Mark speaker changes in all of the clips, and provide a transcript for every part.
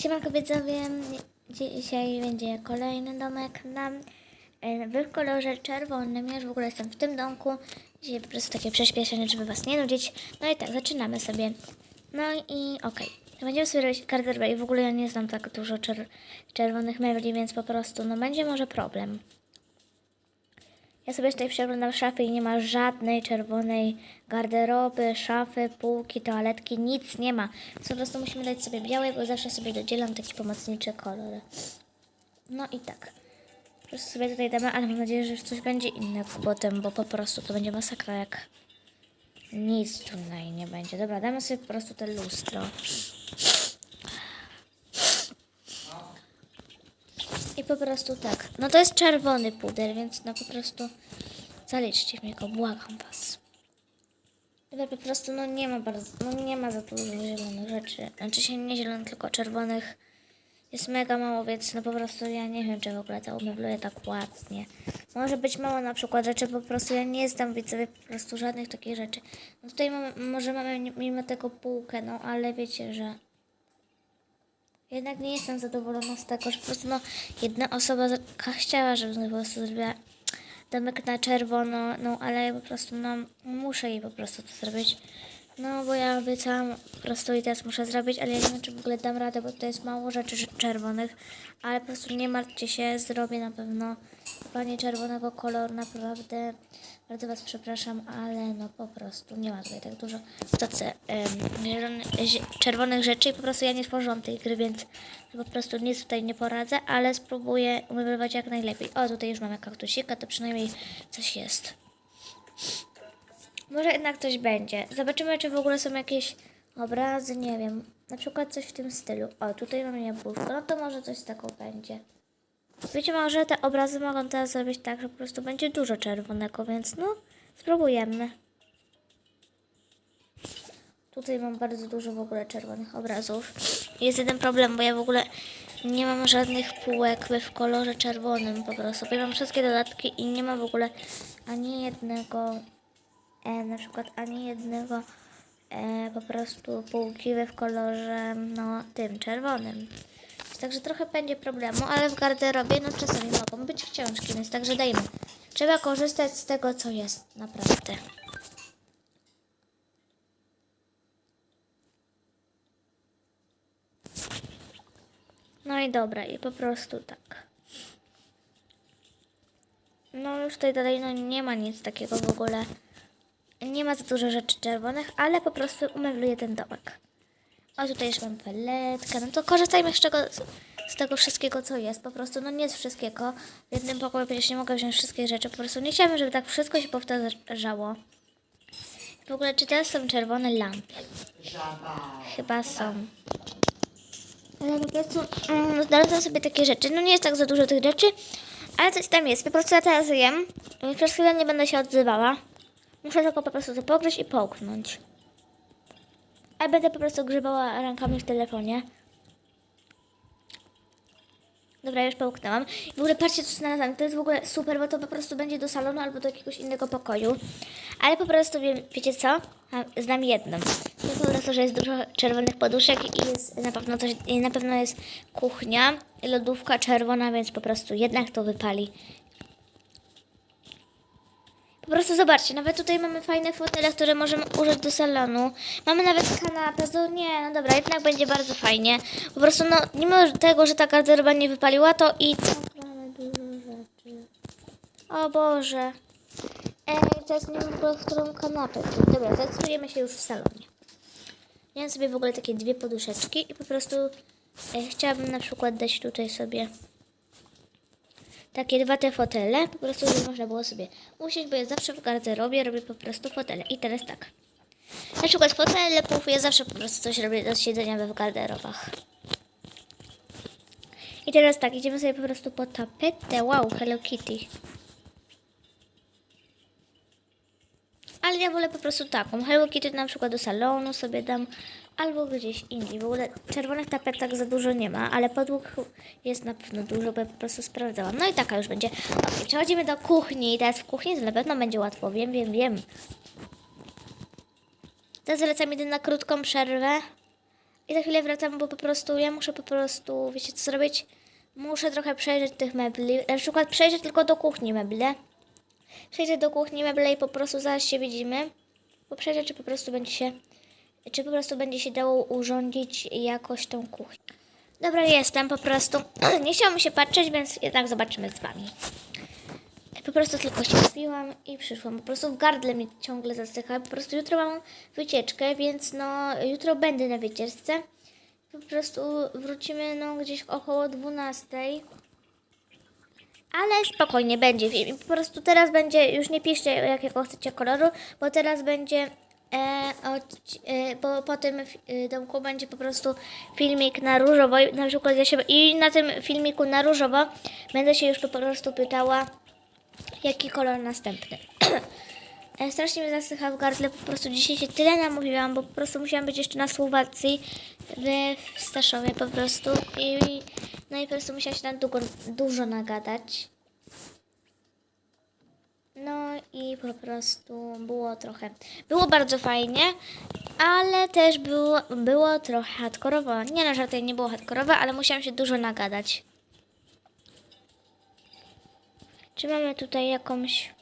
Speaker 1: Siemanko widzowie, dzisiaj będzie kolejny domek nam e, w kolorze czerwonym. Ja już w ogóle jestem w tym domku. Dzisiaj po prostu takie przyspieszenie, żeby was nie nudzić. No i tak, zaczynamy sobie. No i okej. Będziemy sobie robić garderobę i w ogóle ja nie znam tak dużo czer czerwonych mebli, więc po prostu no będzie może problem. Ja sobie tutaj przeglądam szafy i nie ma żadnej czerwonej garderoby, szafy, półki, toaletki, nic nie ma. Więc po prostu musimy dać sobie białej, bo zawsze sobie dodzielam taki pomocniczy kolor. No i tak. Po prostu sobie tutaj damy, ale mam nadzieję, że coś będzie innego potem, bo po prostu to będzie masakra jak nic tutaj nie będzie. Dobra, damy sobie po prostu te lustro. Po prostu tak. No to jest czerwony puder, więc no po prostu zaliczcie mi go, błagam was. Dobra, po prostu no nie ma bardzo, no nie ma za dużo zielonych rzeczy. Znaczy się nie zielonych, tylko czerwonych. Jest mega mało, więc no po prostu ja nie wiem, czy w ogóle to umebluję tak ładnie. Może być mało na przykład rzeczy, po prostu ja nie znam widzowie po prostu żadnych takich rzeczy. No tutaj mamy, może mamy mimo tego półkę, no ale wiecie, że jednak nie jestem zadowolona z tego, że po prostu no, jedna osoba chciała, żebym po prostu zrobiła domek na czerwono, no ale po prostu no muszę jej po prostu to zrobić. No bo ja obiecałam po prostu i teraz muszę zrobić, ale ja nie wiem czy w ogóle dam radę, bo to jest mało rzeczy czerwonych, ale po prostu nie martwcie się, zrobię na pewno panie czerwonego koloru, naprawdę bardzo was przepraszam, ale no po prostu nie ma tutaj tak dużo zielone- zie- czerwonych rzeczy i po prostu ja nie tworzyłam tej gry, więc po prostu nic tutaj nie poradzę, ale spróbuję umeblować jak najlepiej. O, tutaj już mamy kaktusika, to przynajmniej coś jest. Może jednak coś będzie. Zobaczymy, czy w ogóle są jakieś obrazy, nie wiem. Na przykład coś w tym stylu. O, tutaj mamy jabłuszko, no to może coś tego będzie. Wiecie, może te obrazy mogą teraz zrobić tak, że po prostu będzie dużo czerwonego, więc no, spróbujemy. Tutaj mam bardzo dużo w ogóle czerwonych obrazów. Jest jeden problem, bo ja w ogóle nie mam żadnych półek w kolorze czerwonym po prostu. Ja mam wszystkie dodatki i nie ma w ogóle ani jednego, e, na przykład ani jednego e, po prostu półki w kolorze, no, tym czerwonym. Także trochę będzie problemu, ale w garderobie no czasami mogą być książki, więc także dajmy. Trzeba korzystać z tego, co jest, naprawdę. No i dobra, i po prostu tak. No już tutaj dalej no nie ma nic takiego w ogóle. Nie ma za dużo rzeczy czerwonych, ale po prostu umebluję ten domek. O, tutaj jeszcze mam paletkę. No to korzystajmy z, czego, z tego wszystkiego, co jest. Po prostu, no nie z wszystkiego. W jednym pokoju przecież nie mogę wziąć wszystkich rzeczy. Po prostu nie chciałabym, żeby tak wszystko się powtarzało. W ogóle, czy teraz są czerwone lampy? Chyba są. Ale po prostu mm, znalazłam sobie takie rzeczy. No nie jest tak za dużo tych rzeczy, ale coś tam jest. Po prostu ja teraz jem. Przez chwilę nie będę się odzywała. Muszę tylko po prostu to pogryźć i połknąć. A będę po prostu grzebała rękami w telefonie. Dobra, już połknęłam. W ogóle patrzcie, co znalazłam. To jest w ogóle super, bo to po prostu będzie do salonu albo do jakiegoś innego pokoju. Ale po prostu, wie, wiecie co? Znam jedną. To po prostu, że jest dużo czerwonych poduszek i jest na pewno coś, i na pewno jest kuchnia, lodówka czerwona, więc po prostu jednak to wypali. Po prostu zobaczcie, nawet tutaj mamy fajne fotele, które możemy użyć do salonu. Mamy nawet kanapę, to nie, no dobra, jednak będzie bardzo fajnie. Po prostu no, mimo tego, że ta garderoba nie wypaliła, to i. O Boże. Ej, teraz nie wiem w którą kanapę. Dobra, zdecydujemy się już w salonie. Miałam sobie w ogóle takie dwie poduszeczki i po prostu e, chciałabym na przykład dać tutaj sobie takie dwa te fotele, po prostu, żeby można było sobie usiąść, bo ja zawsze w garderobie robię po prostu fotele. I teraz tak. Na przykład fotele, puf, ja zawsze po prostu coś robię do siedzenia w garderobach. I teraz tak, idziemy sobie po prostu po tapetę. Wow, Hello Kitty. Ale ja wolę po prostu taką. Hello Kitty na przykład do salonu sobie dam, albo gdzieś indziej. W ogóle czerwonych tapetek za dużo nie ma, ale podłóg jest na pewno dużo, bo ja po prostu sprawdzałam. No i taka już będzie. Ok, przechodzimy do kuchni. Teraz w kuchni to na pewno będzie łatwo. Wiem, wiem, wiem. Teraz lecam jedynie na krótką przerwę. I za chwilę wracam, bo po prostu ja muszę po prostu, wiecie co zrobić? Muszę trochę przejrzeć tych mebli. Na przykład przejrzeć tylko do kuchni meble. Przejdę do kuchni meble i po prostu zaraz się widzimy. Bo przejrzę, czy po prostu będzie się, czy po prostu będzie się dało urządzić jakoś tą kuchnię. Dobra, jestem po prostu. Nie chciałam się patrzeć, więc jednak zobaczymy z wami. Po prostu tylko się wpiłam i przyszłam. Po prostu w gardle mi ciągle zasycha. Po prostu jutro mam wycieczkę, więc no jutro będę na wycieczce. Po prostu wrócimy no gdzieś około 12. Ale spokojnie będzie po prostu teraz będzie, już nie piszcie jakiego chcecie koloru, bo teraz będzie e, od, e, po, po tym e, domku będzie po prostu filmik na różowo. I Na przykład ja się, I na tym filmiku na różowo będę się już po prostu pytała, jaki kolor następny. E, Strasznie mnie zasycha w gardle, po prostu dzisiaj się tyle namówiłam, bo po prostu musiałam być jeszcze na Słowacji w Staszowie po prostu i no i po prostu musiałam się tam długo, dużo nagadać. No i po prostu było trochę, było bardzo fajnie, ale też było, było trochę hardkorowo. Nie no, żartuję, nie było hardkorowe, ale musiałam się dużo nagadać. Czy mamy tutaj jakąś...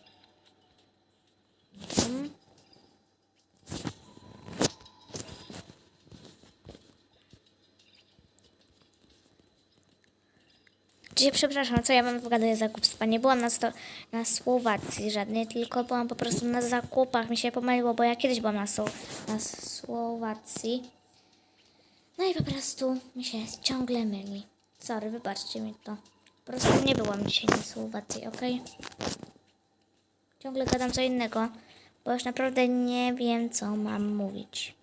Speaker 1: Dzisiaj, przepraszam, co ja mam w gadaję zakupstwa. Nie byłam na, sto, na Słowacji żadnej, tylko byłam po prostu na zakupach. Mi się pomyliło, bo ja kiedyś byłam na, Sło- na Słowacji. No i po prostu mi się ciągle myli. Sorry, wybaczcie mi to. Po prostu nie byłam dzisiaj na Słowacji, ok? Ciągle gadam co innego, bo już naprawdę nie wiem, co mam mówić.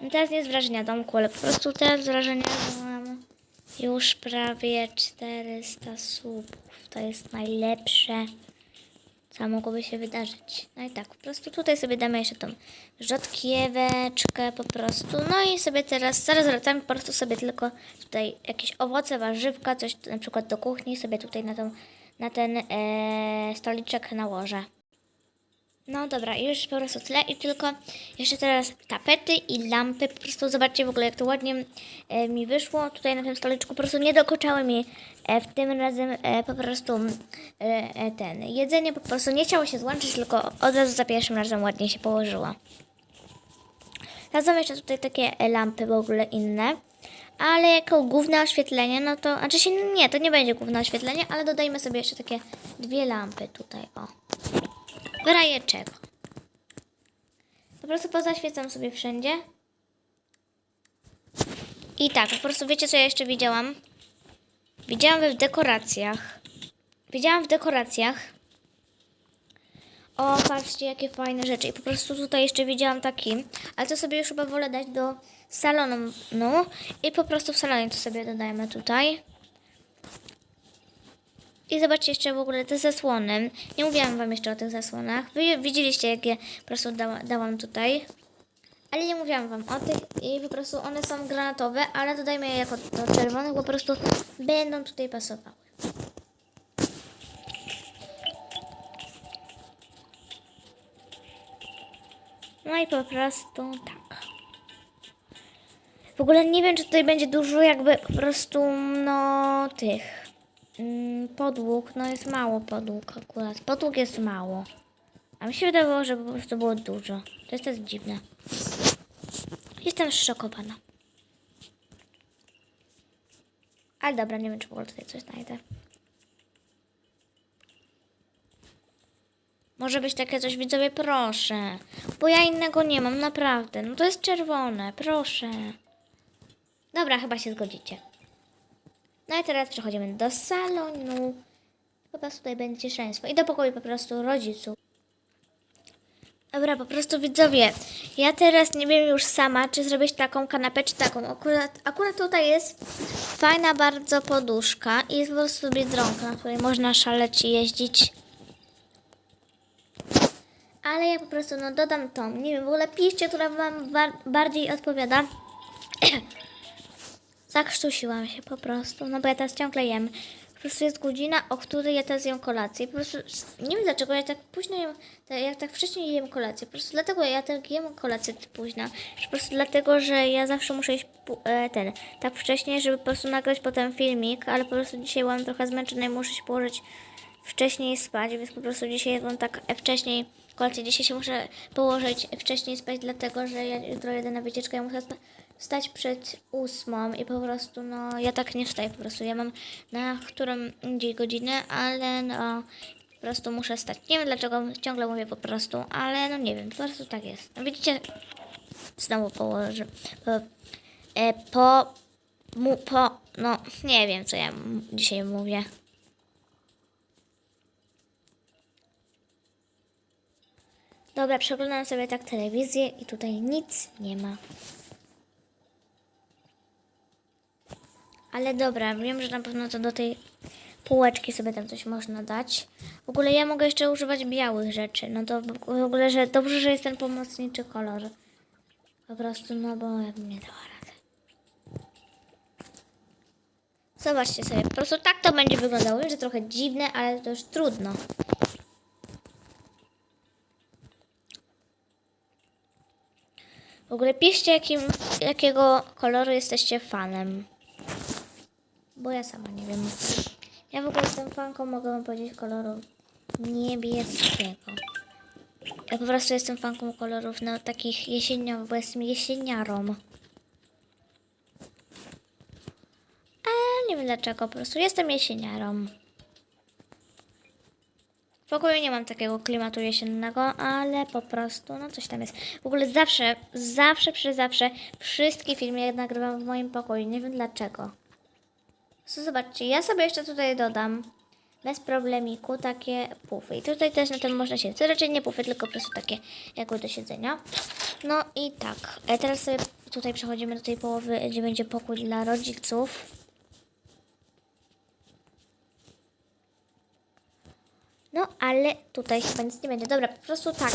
Speaker 1: No Teraz nie z wrażenia domku, ale po prostu teraz wrażenia, już prawie 400 subów. To jest najlepsze, co mogłoby się wydarzyć. No i tak, po prostu tutaj sobie damy jeszcze tą rzodkieweczkę po prostu. No i sobie teraz, zaraz wracamy, po prostu sobie tylko tutaj jakieś owoce, warzywka, coś na przykład do kuchni sobie tutaj na, tą, na ten e, stoliczek nałożę. No dobra, już po prostu tyle i tylko jeszcze teraz tapety i lampy. Po prostu zobaczcie w ogóle jak to ładnie e, mi wyszło. Tutaj na tym stoliczku po prostu nie dokuczały mi e, w tym razem e, po prostu e, e, ten jedzenie po prostu nie chciało się złączyć, tylko od razu za pierwszym razem ładnie się położyło. Są jeszcze tutaj takie lampy w ogóle inne. Ale jako główne oświetlenie, no to, znaczy się nie, to nie będzie główne oświetlenie, ale dodajmy sobie jeszcze takie dwie lampy tutaj, o. Czego. Po prostu pozaświecam sobie wszędzie. I tak, po prostu wiecie co ja jeszcze widziałam? Widziałam w dekoracjach. Widziałam w dekoracjach. O, patrzcie, jakie fajne rzeczy. I po prostu tutaj jeszcze widziałam taki, ale to sobie już chyba wolę dać do salonu. No i po prostu w salonie to sobie dodajemy tutaj. I zobaczcie jeszcze w ogóle te zasłony. Nie mówiłam wam jeszcze o tych zasłonach. Wy widzieliście, jakie po prostu dała, dałam tutaj. Ale nie mówiłam wam o tych i po prostu one są granatowe, ale dodajmy je jako do czerwonych, bo po prostu będą tutaj pasowały. No i po prostu tak. W ogóle nie wiem, czy tutaj będzie dużo jakby po prostu, no, tych podłóg. No jest mało podłóg akurat. Podłóg jest mało. A mi się wydawało, że po prostu było dużo. To jest też dziwne. Jestem zszokowana. Ale dobra, nie wiem, czy w ogóle tutaj coś znajdę. Może być takie coś, widzowie, proszę. Bo ja innego nie mam, naprawdę. No to jest czerwone, proszę. Dobra, chyba się zgodzicie. No i teraz przechodzimy do salonu. Po prostu tutaj będzie szaleństwo. I do pokoju po prostu rodziców. Dobra, po prostu widzowie, ja teraz nie wiem już sama, czy zrobić taką kanapę, czy taką. Akurat, akurat tutaj jest fajna bardzo poduszka i jest po prostu biedronka, na której można szaleć i jeździć. Ale ja po prostu no dodam tą, nie wiem, w ogóle piszcie, która wam bar- bardziej odpowiada. Zakrztusiłam się po prostu, no bo ja teraz ciągle jem. prostu jest godzina, o której ja teraz jem kolację. Po prostu nie wiem dlaczego ja tak późno jem, ta- ja tak wcześniej jem kolację. Po prostu dlatego ja tak jem kolację tak późno. Po prostu dlatego, że ja zawsze muszę iść e, ten, tak wcześniej, żeby po prostu nagrać potem filmik, ale po prostu dzisiaj byłam trochę zmęczona i muszę się położyć wcześniej spać, więc po prostu dzisiaj jadłam tak e, wcześniej kolację. Dzisiaj się muszę położyć wcześniej spać, dlatego że ja jutro jedę na wycieczkę, ja muszę spa- wstać przed ósmą i po prostu, no, ja tak nie wstaję po prostu. Ja mam na którą dzień godzinę, ale no, po prostu muszę stać. Nie wiem dlaczego ciągle mówię po prostu, ale no nie wiem, po prostu tak jest. No widzicie, znowu położę, po, e, po, mu, po, no, nie wiem co ja dzisiaj mówię. Dobra, przeglądam sobie tak telewizję i tutaj nic nie ma. Ale dobra, wiem, że na pewno to do tej półeczki sobie tam coś można dać. W ogóle ja mogę jeszcze używać białych rzeczy. No to w ogóle, że dobrze, że jest ten pomocniczy kolor. Po prostu, no bo ja bym nie dała rady. Zobaczcie sobie, po prostu tak to będzie wyglądało. Wiem, że trochę dziwne, ale to już trudno. W ogóle piszcie, jakim, jakiego koloru jesteście fanem. Bo ja sama nie wiem. Ja w ogóle jestem fanką, mogę wam powiedzieć, koloru niebieskiego. Ja po prostu jestem fanką kolorów no, takich jesieniowych, bo jestem jesieniarą. A nie wiem dlaczego, po prostu jestem jesieniarą. W pokoju nie mam takiego klimatu jesiennego, ale po prostu, no coś tam jest. W ogóle zawsze, zawsze, przy zawsze wszystkie filmy nagrywam w moim pokoju. Nie wiem dlaczego. So, zobaczcie, ja sobie jeszcze tutaj dodam bez problemiku takie pufy. I tutaj też na tym można siedzieć. To raczej nie pufy, tylko po prostu takie jakby do siedzenia. No i tak, e, teraz sobie tutaj przechodzimy do tej połowy, gdzie będzie pokój dla rodziców. No, ale tutaj chyba nic nie będzie. Dobra, po prostu tak.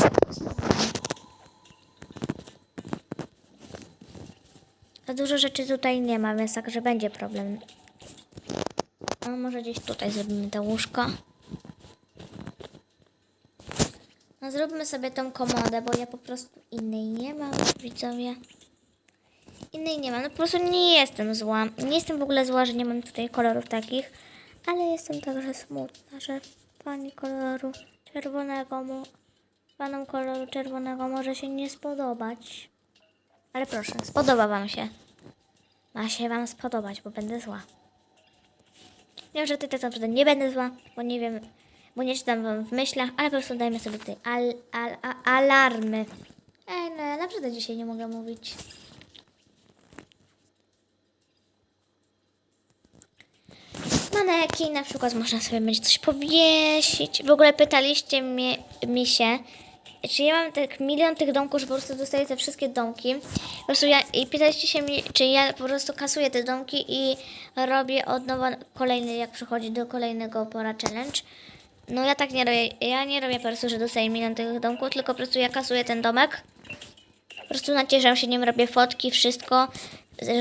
Speaker 1: Za dużo rzeczy tutaj nie ma, więc także będzie problem. Może gdzieś tutaj zrobimy to łóżko. No, zróbmy sobie tą komodę, bo ja po prostu innej nie mam, widzowie. Innej nie mam. No po prostu nie jestem zła. Nie jestem w ogóle zła, że nie mam tutaj kolorów takich, ale jestem także smutna, że pani koloru czerwonego mu, panom koloru czerwonego może się nie spodobać. Ale proszę, spodoba wam się. Ma się wam spodobać, bo będę zła. Wiem, że tutaj naprawdę nie będę zła, bo nie wiem, bo nie czytam wam w myślach, ale po prostu dajmy sobie tutaj al, al, a, alarmy. Ej, no ja naprawdę dzisiaj nie mogę mówić. Maneki na przykład można sobie będzie coś powiesić. W ogóle pytaliście mnie, mi się, czy ja mam tak milion tych domków, że po prostu dostaję te wszystkie domki. Po prostu ja, i pytaliście się mnie, czy ja po prostu kasuję te domki i robię od nowa kolejny, jak przychodzi do kolejnego pora challenge. No ja tak nie robię. Ja nie robię po prostu, że dostaję milion tych domków, tylko po prostu ja kasuję ten domek. Po prostu nacieszę się nim, robię fotki, wszystko,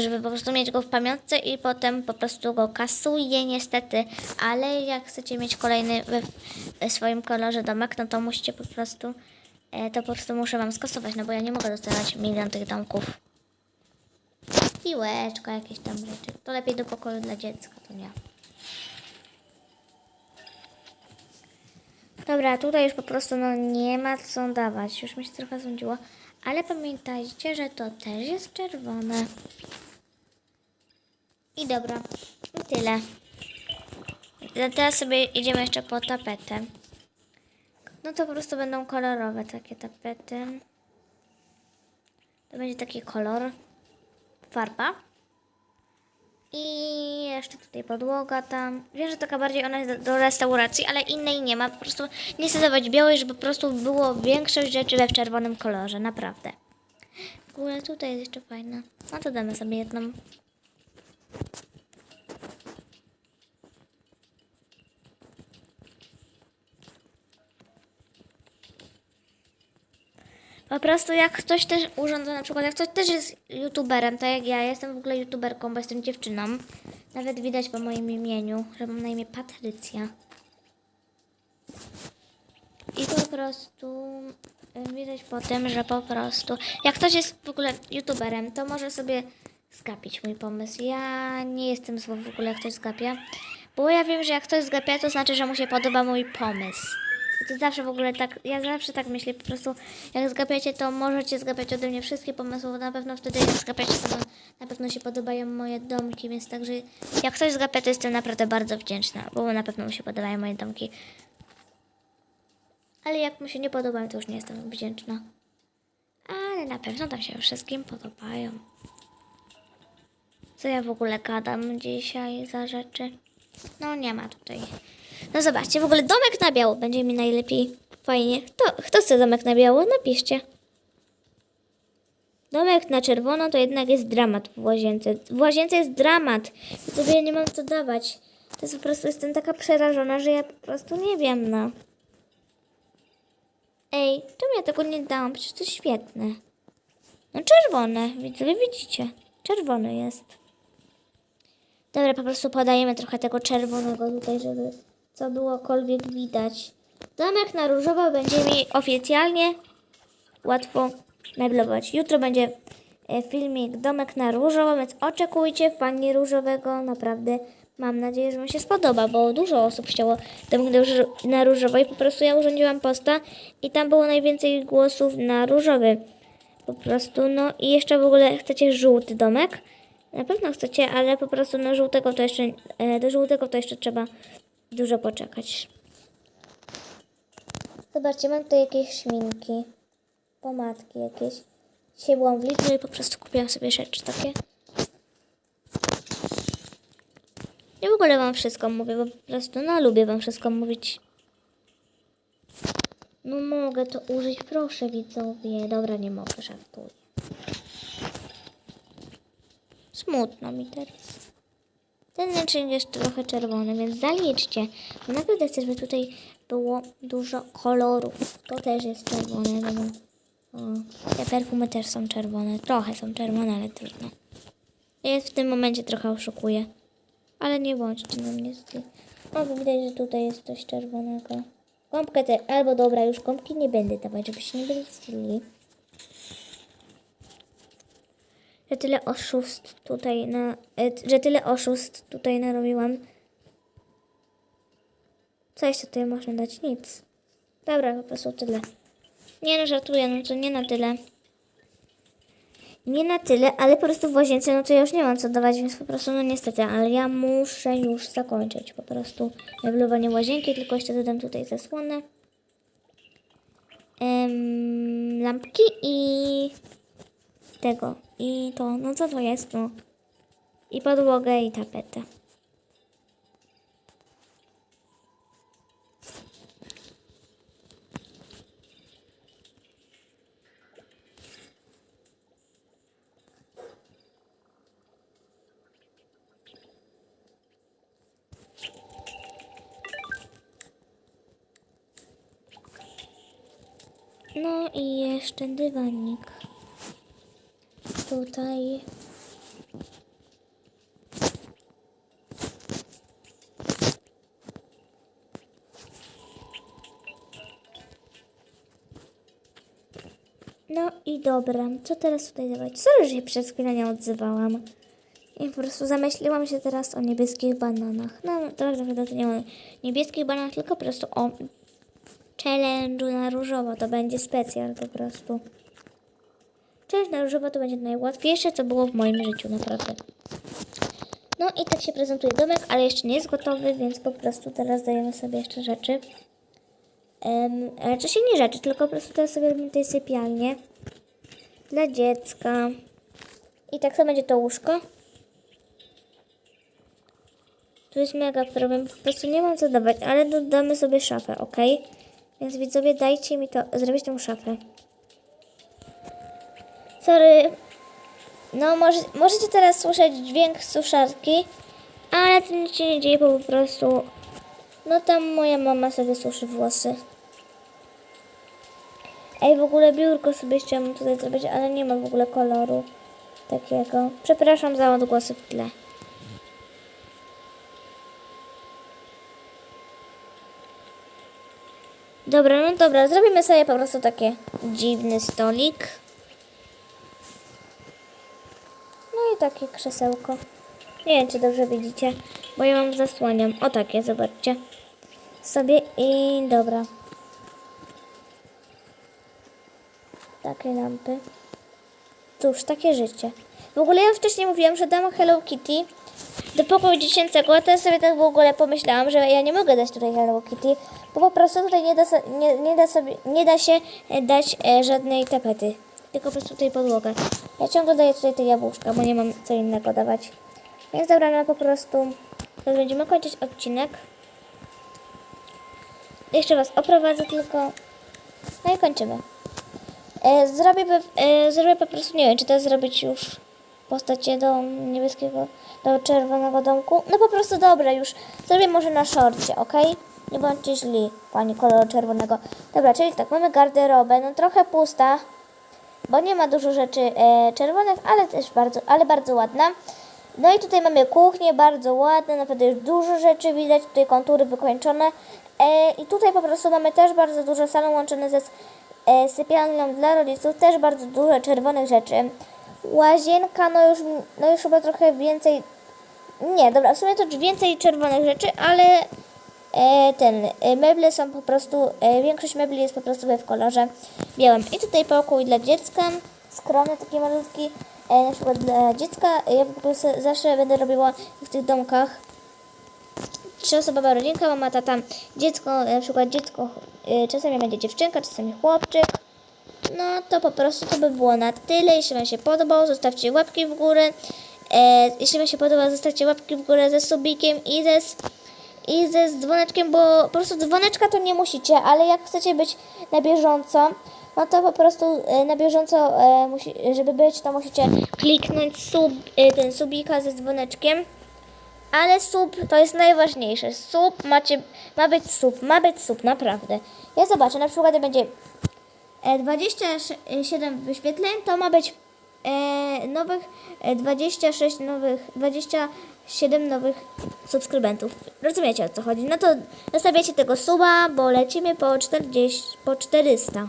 Speaker 1: żeby po prostu mieć go w pamiątce i potem po prostu go kasuję niestety. Ale jak chcecie mieć kolejny we, we swoim kolorze domek, no to musicie po prostu, to po prostu muszę wam skasować, no bo ja nie mogę dostawać milion tych domków. Piłeczka, jakieś tam rzeczy. To lepiej do pokoju dla dziecka, to nie. Dobra, tutaj już po prostu no nie ma co dawać. Już mi się trochę znudziło. Ale pamiętajcie, że to też jest czerwone. I dobra. I tyle. Teraz sobie idziemy jeszcze po tapetę. No to po prostu będą kolorowe takie tapety. To będzie taki kolor. Farba. I jeszcze tutaj podłoga tam. Wiem, że taka bardziej ona jest do, do restauracji, ale innej nie ma. Po prostu nie chcę dawać białej, żeby po prostu było większość rzeczy we w czerwonym kolorze. Naprawdę. W ogóle tutaj jest jeszcze fajna. No to damy sobie jedną. Po prostu jak ktoś też urządza, na przykład jak ktoś też jest youtuberem, tak jak ja, jestem w ogóle youtuberką, bo jestem dziewczyną. Nawet widać po moim imieniu, że mam na imię Patrycja. I po prostu y, widać po tym, że po prostu jak ktoś jest w ogóle youtuberem, to może sobie zgapić mój pomysł. Ja nie jestem zła w ogóle jak ktoś zgapia, bo ja wiem, że jak ktoś zgapia, to znaczy, że mu się podoba mój pomysł. To zawsze w ogóle tak, ja zawsze tak myślę, po prostu jak zgapiacie, to możecie zgapiać ode mnie wszystkie pomysły, bo na pewno wtedy jak zgapiacie, to na pewno się podobają moje domki, więc także jak ktoś zgapia, to jestem naprawdę bardzo wdzięczna, bo na pewno mu się podobają moje domki. Ale jak mu się nie podobają, to już nie jestem wdzięczna. Ale na pewno tam się wszystkim podobają. Co ja w ogóle gadam dzisiaj za rzeczy? No nie ma tutaj. No zobaczcie, w ogóle domek na biało będzie mi najlepiej. Fajnie. Kto, kto chce domek na biało? Napiszcie. Domek na czerwono to jednak jest dramat w łazience. W łazience jest dramat. Sobie ja nie mam co dawać. To jest po prostu, jestem taka przerażona, że ja po prostu nie wiem, no. Ej, czemu ja tego nie dałam? Przecież to świetne. No czerwone, widzowie widzicie. Czerwony jest. Dobra, po prostu podajemy trochę tego czerwonego tutaj, żeby co byłokolwiek widać. Domek na różowo będzie mi oficjalnie łatwo meblować. Jutro będzie e, filmik Domek na różowo, więc oczekujcie fani różowego. Naprawdę mam nadzieję, że Wam się spodoba, bo dużo osób chciało Domek na róż- na różowo i po prostu ja urządziłam posta i tam było najwięcej głosów na różowy. Po prostu, no i jeszcze w ogóle chcecie żółty domek. Na pewno chcecie, ale po prostu na żółtego to jeszcze, e, do żółtego to jeszcze trzeba dużo poczekać. Zobaczcie, mam tutaj jakieś szminki, pomadki jakieś. Dzisiaj byłam w Lidlu i po prostu kupiłam sobie rzeczy takie. I w ogóle wam wszystko mówię, bo po prostu, no lubię wam wszystko mówić. No mogę to użyć, proszę widzowie. Dobra, nie mogę, żartuję. Smutno mi teraz. Ten naczyń jest trochę czerwony, więc zaliczcie. Bo naprawdę chcę, żeby tutaj było dużo kolorów. To też jest czerwone, bo te perfumy też są czerwone. Trochę są czerwone, ale trudno. Ja w tym momencie trochę oszukuję. Ale nie bądźcie na mnie zli. O, widać, że tutaj jest coś czerwonego. Gąbkę te, albo dobra, już gąbki nie będę dawać, żeby się nie byli zli. Że tyle oszustw tutaj na... e, Że tyle oszustw tutaj narobiłam. Co jeszcze tutaj można dać? Nic. Dobra, po prostu tyle. Nie no, żartuję, no to nie na tyle. Nie na tyle, ale po prostu w łazience, no to ja już nie mam co dawać, więc po prostu, no niestety, ale ja muszę już zakończyć po prostu meblowanie łazienki, tylko jeszcze dodam tutaj zasłonę. Em, lampki i tego. I to, no co to jest, no. I podłogę i tapetę. No i jeszcze dywanik. Tutaj. No i dobra, co teraz tutaj dawać? Sorry, się przez chwilę nie odzywałam. I po prostu zamyśliłam się teraz o niebieskich bananach. No, tak naprawdę to nie o niebieskich bananach, tylko po prostu o challenge'u na różowo. To będzie specjal po prostu. Challenge na różowo to będzie najłatwiejsze, co było w moim życiu, naprawdę. No i tak się prezentuje domek, ale jeszcze nie jest gotowy, więc po prostu teraz dajemy sobie jeszcze rzeczy. Um, raczej się nie rzeczy, tylko po prostu teraz sobie robimy tutaj sypialnię dla dziecka. I tak samo będzie to łóżko. Tu jest mega problem, po prostu nie mam co dawać, ale dodamy sobie szafę, ok? Więc widzowie, dajcie mi to, zrobić tą szafę. Sorry. No, może, możecie teraz słyszeć dźwięk suszarki, ale to nic się nie dzieje, bo po prostu... No tam moja mama sobie suszy włosy. Ej, w ogóle biurko sobie chciałam tutaj zrobić, ale nie ma w ogóle koloru takiego. Przepraszam za odgłosy w tle. Dobra, no dobra, zrobimy sobie po prostu taki dziwny stolik. No i takie krzesełko. Nie wiem, czy dobrze widzicie, bo ja mam zasłaniam. O takie, zobaczcie. Sobie i dobra. Takie lampy. Cóż, takie życie. W ogóle ja wcześniej mówiłam, że dam Hello Kitty do pokoju dziecięcego, a teraz sobie tak w ogóle pomyślałam, że ja nie mogę dać tutaj Hello Kitty, bo po prostu tutaj nie da, nie, nie da, sobie, nie da się dać e, żadnej tapety, tylko prostu tutaj podłogę. Ja ciągle daję tutaj te jabłuszka, bo nie mam co innego dawać. Więc dobra, no po prostu teraz będziemy kończyć odcinek. Jeszcze Was oprowadzę tylko. No i kończymy. E, zrobię, e, zrobię po prostu, nie wiem, czy to zrobić już postacie do niebieskiego, do czerwonego domku. No po prostu dobra, już zrobię może na szorcie, ok? Nie bądźcie źli, pani koloru czerwonego. Dobra, czyli tak, mamy garderobę, no trochę pusta, bo nie ma dużo rzeczy e, czerwonych, ale też bardzo, ale bardzo ładna. No i tutaj mamy kuchnię, bardzo ładne, naprawdę już dużo rzeczy widać, tutaj kontury wykończone. E, I tutaj po prostu mamy też bardzo dużo salon łączone ze e, sypialnią dla rodziców, też bardzo dużo czerwonych rzeczy. Łazienka, no już, no już chyba trochę więcej, nie, dobra, w sumie to więcej czerwonych rzeczy, ale ten, e, meble są po prostu, e, większość mebli jest po prostu w kolorze białym. I tutaj pokój dla dziecka, skromny, taki malutki, e, na przykład dla dziecka, ja po prostu zawsze będę robiła w tych domkach trzyosobowa rodzinka, mama, tata, dziecko, na przykład dziecko, czasami będzie dziewczynka, czasami chłopczyk. No to po prostu to by było na tyle. Jeśli Wam się podobało, zostawcie łapki w górę. E, jeśli Wam się podoba, zostawcie łapki w górę ze subikiem i ze, i ze dzwoneczkiem, bo po prostu dzwoneczka to nie musicie, ale jak chcecie być na bieżąco, no to po prostu e, na bieżąco, e, żeby być, to musicie kliknąć sub, e, ten subika ze dzwoneczkiem. Ale sub to jest najważniejsze. Sub macie, ma być sub, ma być sub, naprawdę. Ja zobaczę, na przykład będzie e, 27 wyświetleń, to ma być nowych e, 26 nowych, 27 nowych subskrybentów. Rozumiecie o co chodzi? No to zostawiacie tego suba, bo lecimy po 40, po 400.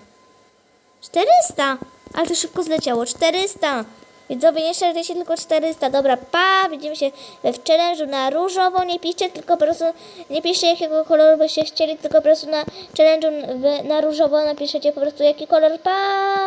Speaker 1: 400! Ale to szybko zleciało. 400! Widzowie, nie szarpcie się tylko 400. Dobra, pa! Widzimy się w challenge'u na różowo. Nie piszcie, tylko po prostu nie piszcie jakiego koloru byście chcieli, tylko po prostu na challenge'u na różowo napiszecie po prostu jaki kolor. Pa!